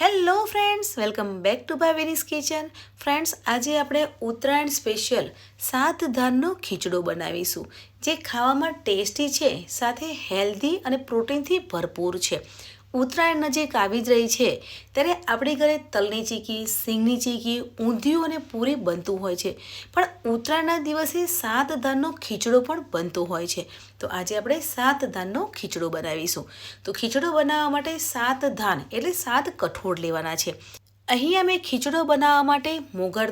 Hello friends, welcome back to Bhavenis kitchen. Friends, આજે આપણે Uttarayan special સાત ધાનનો ખીચડો બનાવીશું, જે ખાવામાં ટેસ્ટી છે, સાથે હેલ્ધી અને પ્રોટીનથી ભરપૂર છે. ઉત્તરાયણ નજીક આવી જ રહી છે, ત્યારે આપણી ઘરે તલની ચીકી, સિંગની ચીકી, ઊંધિયું અને પૂરી બનતું હોય છે. પણ ઉત્તરાયણના દિવસે સાત ધાનનો ખીચડો પણ બનતો હોય છે. તો આજે આપણે સાત ધાનનો ખીચડો બનાવીશું. તો ખીચડો બનાવવા માટે સાત ધાન એટલે સાત કઠોળ લેવાના છે. અહીંયા મેં ખીચડો બનાવવા માટે મોગર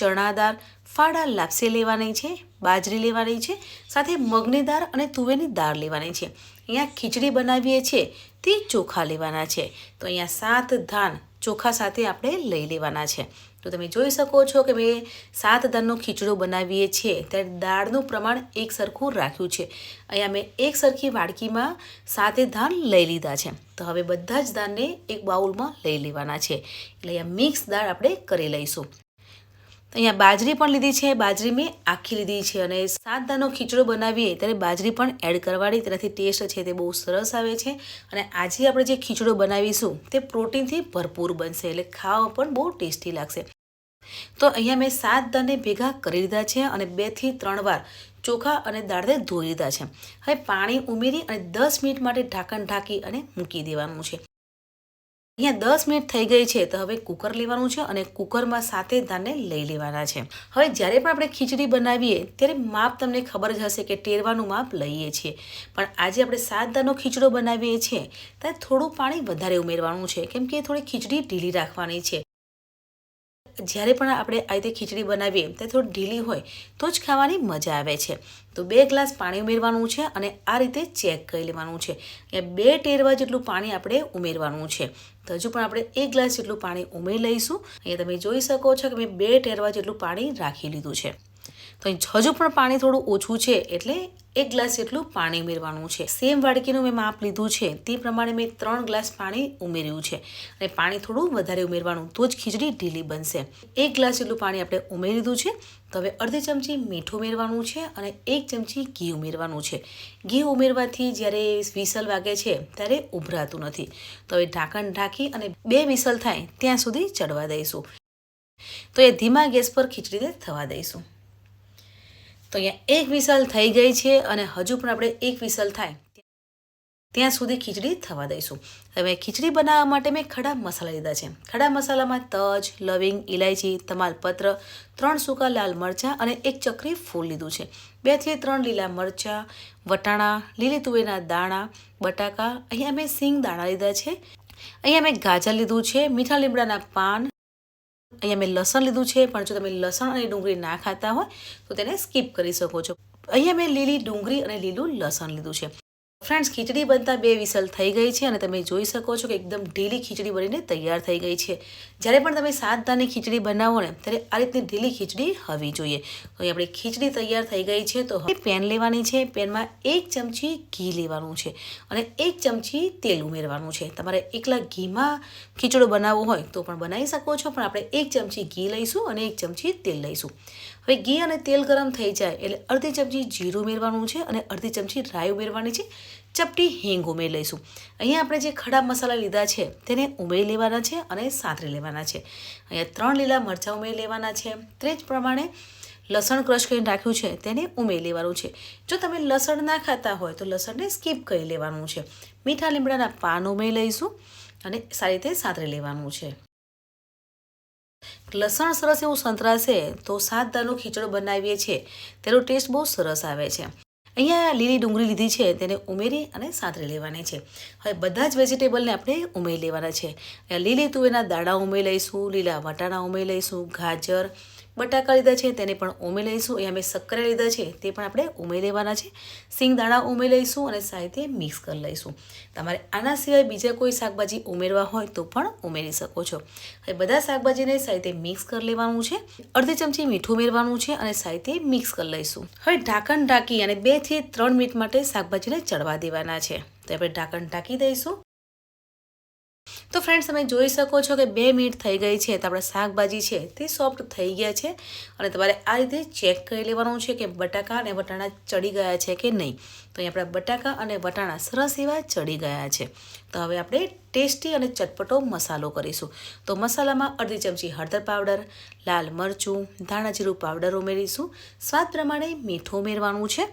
દાળ ચણા દાળ ફાડા લાપસી લેવાની છે, બાજરી લેવાની છે, સાથે મગની દાળ અને તુવેરની દાળ લેવાની છે. અહીંયા ખીચડી બનાવીએ છીએ, તે ચોખા લેવાના છે. તો અહીંયા સાત ધાન ચોખા સાથે આપણે લઈ લેવાના છે. તો તમે જોઈ શકો છો કે મેં સાત ધાનનો ખીચડો બનાવીએ છીએ, ત્યારે દાળનું પ્રમાણ એક સરખું રાખ્યું છે. અહીંયા મેં એક સરખી વાડકીમાં સાતે ધાન લઈ લીધા છે. તો હવે બધા જ ધાનને એક બાઉલમાં લઈ લેવાના છે. એટલે અહીંયા મિક્સ દાળ આપણે કરી લઈશું. તો અહીંયા બાજરી પણ લીધી છે, બાજરી મેં આખી લીધી છે અને સાત દાનો ખીચડો બનાવીએ ત્યારે બાજરી પણ એડ કરવાની તેનાથી ટેસ્ટ છે તે બહુ સરસ આવે છે અને આજે આપણે જે ખીચડો બનાવીશું તે પ્રોટીનથી ભરપૂર બનશે એટલે ખાવા પણ બહુ ટેસ્ટી લાગશે. તો અહીંયા મેં સાત દાને ભેગા કરી લીધા છે અને બેથી ત્રણ વાર ચોખા અને દાળને ધોઈ લીધા છે. હવે પાણી ઉમેરી અને દસ મિનિટ માટે ઢાંકણ ઢાંકી અને મૂકી દેવાનું છે. અહીંયા દસ મિનિટ થઈ ગઈ છે, તો હવે કુકર લેવાનું છે અને કુકરમાં સાતે દાળને લઈ લેવાના છે. હવે જ્યારે પણ આપણે ખીચડી બનાવીએ, ત્યારે માપ તમને ખબર જ હશે કે ટેરવાનું માપ લઈએ છીએ. પણ આજે આપણે સાત દાનો ખીચડો બનાવીએ છીએ ત્યારે થોડું પાણી વધારે ઉમેરવાનું છે, કેમ કે થોડી ખીચડી ઢીલી રાખવાની છે. જ્યારે પણ આપણે આ રીતે ખીચડી બનાવીએ ત્યારે થોડી ઢીલી હોય, તો જ ખાવાની મજા આવે છે. તો બે ગ્લાસ પાણી ઉમેરવાનું છે અને આ રીતે ચેક કરી લેવાનું છે કે બે ટેરવા જેટલું પાણી આપણે ઉમેરવાનું છે. તો હજુ પણ આપણે એક ગ્લાસ જેટલું પાણી ઉમેરી લઈશું. અહીંયા તમે જોઈ શકો છો કે મેં બે ટેરવા જેટલું પાણી રાખી લીધું છે. તો હજુ પણ પાણી થોડું ઓછું છે એટલે એક ગ્લાસ જેટલું પાણી ઉમેરવાનું છે. સેમ વાડકીનું મેં માપ લીધું છે. તે પ્રમાણે મેં ત્રણ ગ્લાસ પાણી ઉમેર્યું છે. અને પાણી થોડું વધારે ઉમેરવાનું, તો જ ખીચડી ઢીલી બનશે. એક ગ્લાસ જેટલું પાણી આપણે ઉમેરી દીધું છે. તો હવે અડધી ચમચી મીઠું ઉમેરવાનું છે અને એક ચમચી ઘી ઉમેરવાનું છે. ઘી ઉમેરવાથી જ્યારે વિસલ વાગે છે, ત્યારે ઉભરાતું નથી. તો હવે ઢાંકણ ઢાંકી અને બે વિસલ થાય, ત્યાં સુધી ચડવા દઈશું. તો એ ધીમા ગેસ પર ખીચડીને થવા દઈશું. તો અહીંયા એક વિસલ થઈ ગઈ છે અને હજુ પણ આપણે એક વિસલ થાય. ત્યાં સુધી ખીચડી થવા દઈશું. હવે ખીચડી બનાવવા માટે મેં ખડા મસાલા લીધા છે. ખડા મસાલામાં તજ, લવિંગ ઇલાયચી તમાલપત્ર, ત્રણ સૂકા લાલ મરચાં અને એક ચક્રી ફૂલ લીધું છે. બેથી ત્રણ લીલા મરચાં, વટાણા, લીલી તુવેરના દાણા, બટાકા, અહીંયા મેં સિંગ દાણા લીધા છે. અહીંયા મેં ગાજર લીધું છે, મીઠા લીમડાના પાન અહીંયા મેં લસણ લીધું છે, પણ જો તમે લસણ અને ડુંગળી ના ખાતા હોય, તો તેને સ્કીપ કરી શકો છો. અહીંયા મેં લીલી ડુંગળી અને લીલું લસણ લીધું છે. ફ્રેન્ડ્સ, ખીચડી બનતા બે વિસલ થઈ ગઈ છે અને તમે જોઈ શકો છો કે એકદમ ઢીલી ખીચડી બનીને તૈયાર થઈ ગઈ છે. જ્યારે પણ તમે સાત દાની ખીચડી બનાવો ને, ત્યારે આ રીતની ઢીલી ખીચડી હોવી જોઈએ. તો આપણે ખીચડી તૈયાર થઈ ગઈ છે તો હવે પેન લેવાની છે. પેનમાં એક ચમચી ઘી લેવાનું છે અને એક ચમચી તેલ ઉમેરવાનું છે. તમારે એકલા ઘીમાં ખીચડો બનાવવો હોય તો પણ બનાવી શકો છો, પણ આપણે એક ચમચી ઘી લઈશું અને એક ચમચી તેલ લઈશું. હવે ઘી અને તેલ ગરમ થઈ જાય એટલે અડધી ચમચી જીરું ઉમેરવાનું છે અને અડધી ચમચી રાઈ ઉમેરવાની છે. ચપટી હિંગ ઉમેરી લઈશું અહીંયા આપણે જે ખડા મસાલા લીધા છે તેને ઉમેરી લેવાના છે અને સાંતરી લેવાના છે. અહીંયા ત્રણ લીલા મરચાં ઉમેરી લેવાના છે. તે જ પ્રમાણે લસણ ક્રશ કરીને રાખ્યું છે તેને ઉમેરી લેવાનું છે. જો તમે લસણ ના ખાતા હોય તો લસણને સ્કીપ કરી લેવાનું છે. મીઠા લીમડાના પાન ઉમેરી લઈશું અને સારી રીતે સાંતરી લેવાનું છે. લસણ સરસ એવું સંતરાશે તો સાત દાળનો ખીચડો બનાવીએ છીએ. તેનો ટેસ્ટ બહુ સરસ આવે છે. અહીંયા લીલી ડુંગળી લીધી છે, તેને ઉમેરી અને સાંતરી લેવાની છે. હવે બધા જ વેજીટેબલને આપણે ઉમેરી લેવાના છે. લીલી તુવેરના દાણા ઉમેરી લઈશું, લીલા વટાણા ઉમેરી લઈશું, ગાજર બટાકા લીધા છે, તેને પણ ઉમેરી લઈશું. અહીંયા મેં શક્કરા લીધા છે, તે પણ આપણે ઉમેરી લેવાના છે. સિંગ દાણા ઉમેરી લઈશું અને સાથે મિક્સ કરી લઈશું. તમારે આના સિવાય બીજા કોઈ શાકભાજી ઉમેરવા હોય તો પણ ઉમેરી શકો છો. હવે બધા શાકભાજીને સાથે મિક્સ કરી લેવાનું છે. અડધી ચમચી મીઠું ઉમેરવાનું છે અને સાથે મિક્સ કરી લઈશું. હવે ઢાંકણ ઢાંકી અને બેથી ત્રણ મિનિટ માટે શાકભાજીને ચડવા દેવાના છે. તો આપણે ઢાંકણ ઢાંકી દઈશું. તો ફ્રેન્ડ્સ તમે જોઈ શકો છો કે બે મિનિટ થઈ ગઈ છે. તો આપણા શાકભાજી છે તે સોફ્ટ થઈ ગયા છે અને તમારે આ રીતે ચેક કરી લેવાનું છે કે બટાકા અને વટાણા ચડી ગયા છે કે નહીં. તો અહીં આપણા બટાકા અને વટાણા સરસ એવા ચડી ગયા છે. તો હવે આપણે ટેસ્ટી અને ચટપટો મસાલો કરીશું. તો મસાલામાં અડધી ચમચી હળદર પાવડર, લાલ મરચું, ધાણા જીરું પાવડર ઉમેરીશું. સ્વાદ પ્રમાણે મીઠું ઉમેરવાનું છે.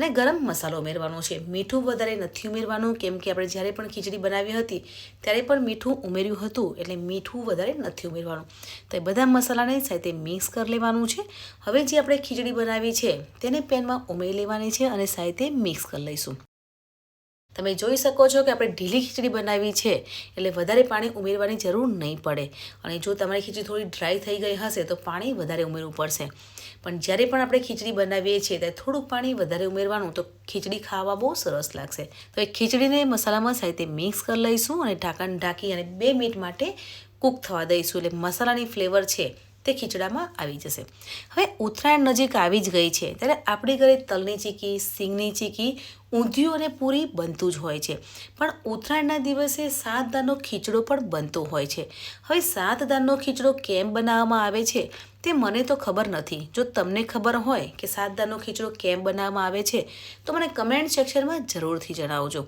અને ગરમ મસાલો ઉમેરવાનો છે. મીઠું વધારે નથી ઉમેરવાનું. કેમ કે આપણે જ્યારે પણ ખીચડી બનાવી હતી, ત્યારે પણ મીઠું ઉમેર્યું હતું, એટલે મીઠું વધારે નથી ઉમેરવાનું. તો એ બધા મસાલાને સાથે મિક્સ કરી લેવાનું છે. હવે જે આપણે ખીચડી બનાવી છે, તેને પેનમાં ઉમેરી લેવાની છે અને સાથે મિક્સ કરી લઈશું. તમે જોઈ શકો છો કે આપણે ઢીલી ખીચડી બનાવી છે, એટલે વધારે પાણી ઉમેરવાની જરૂર નહીં પડે. અને જો તમારી ખીચડી થોડી ડ્રાય થઈ ગઈ હશે, તો પાણી વધારે ઉમેરવું પડશે. પણ જ્યારે પણ આપણે ખીચડી બનાવીએ છીએ ત્યારે થોડુંક પાણી વધારે ઉમેરવાનું તો ખીચડી ખાવા બહુ સરસ લાગશે. તો એ ખીચડીને મસાલામાં સાથે મિક્સ કરી લઈશું અને ઢાંકણ ઢાંકી અને બે મિનિટ માટે કૂક થવા દઈશું. એટલે મસાલાની ફ્લેવર છે તે ખીચડામાં આવી જશે. હવે ઉત્તરાયણ નજીક આવી જ ગઈ છે, ત્યારે આપણી ઘરે તલની ચીકી, સિંગની ચીકી, ઊંધિયું અને પૂરી બનતું જ હોય છે. પણ ઉત્તરાયણના દિવસે સાત દાનનો ખીચડો પણ બનતો હોય છે. હવે સાત દાનનો ખીચડો કેમ બનાવવામાં આવે છે, તે મને તો ખબર નથી. જો તમને ખબર હોય કે સાત દાનનો ખીચડો કેમ બનાવવામાં આવે છે, તો મને કમેન્ટ સેક્શનમાં જરૂરથી જણાવજો.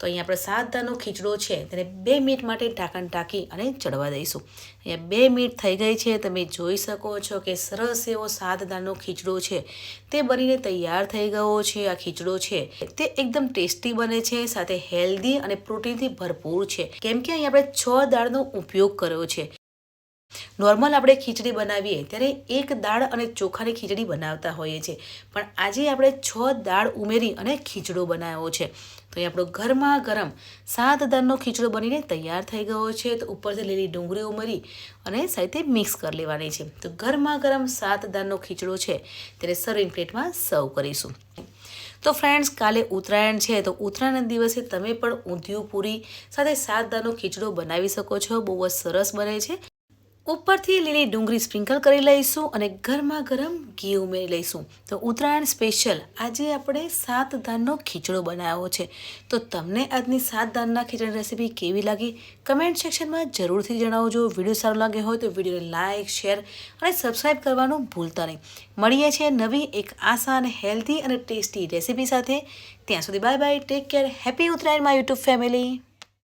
તો અહીંયા આપણે સાત દાળનો ખીચડો છે, તેને બે મિનિટ માટે ઢાંકણ ઢાંકી અને ચડવા દઈશું. અહીંયા બે મિનિટ થઈ ગઈ છે, તમે જોઈ શકો છો કે સરસ એવો સાત દાળનો ખીચડો છે. તે બનીને તૈયાર થઈ ગયો છે, આ ખીચડો છે. તે એકદમ ટેસ્ટી બને છે, સાથે હેલ્ધી અને પ્રોટીનથી ભરપૂર છે. કેમ કે અહીં આપણે છ દાળનો ઉપયોગ કર્યો છે. નોર્મલ આપણે ખીચડી બનાવીએ ત્યારે એક દાળ અને ચોખાની ખીચડી બનાવતા હોઈએ છીએ. પણ આજે આપણે છ દાળ ઉમેરી અને ખીચડો બનાવ્યો છે. તો એ આપણો ગરમા ગરમ સાત દાળનો ખીચડો બનીને તૈયાર થઈ ગયો છે. તો ઉપરથી લીલી ડુંગળી ઉમેરી અને સાથે મિક્સ કરી લેવાની છે. તો ગરમા ગરમ સાત દાળનો ખીચડો છે તેને સર્વિંગ પ્લેટમાં સર્વ કરીશું. તો ફ્રેન્ડ્સ કાલે ઉત્તરાયણ છે તો ઉત્તરાયણ દિવસે તમે પણ ઊંધિયું પૂરી સાથે સાત દાળનો ખીચડો બનાવી શકો છો. બહુ જ સરસ બને છે. ઉપરથી લીલી ડુંગળી સ્પ્રિંકલ કરી લઈશું અને ગરમા ગરમ ઘી ઉમેરી લઈશું. તો ઉત્તરાયણ સ્પેશિયલ આજે આપણે સાત દાનનો ખીચડો બનાવ્યો છે. તો તમને આજની સાત દાનના ખીચડી રેસીપી કેવી લાગી? કમેન્ટ સેક્શનમાં જરૂરથી જણાવજો. વીડિયો સારો લાગે હોય તો વિડીયોને લાઇક શેર અને સબસ્ક્રાઈબ કરવાનું ભૂલતા નહીં. મળીએ છીએ નવી એક આસાન, હેલ્ધી અને ટેસ્ટી રેસીપી સાથે. ત્યાં સુધી bye bye, take care, happy Uttarayan my YouTube family.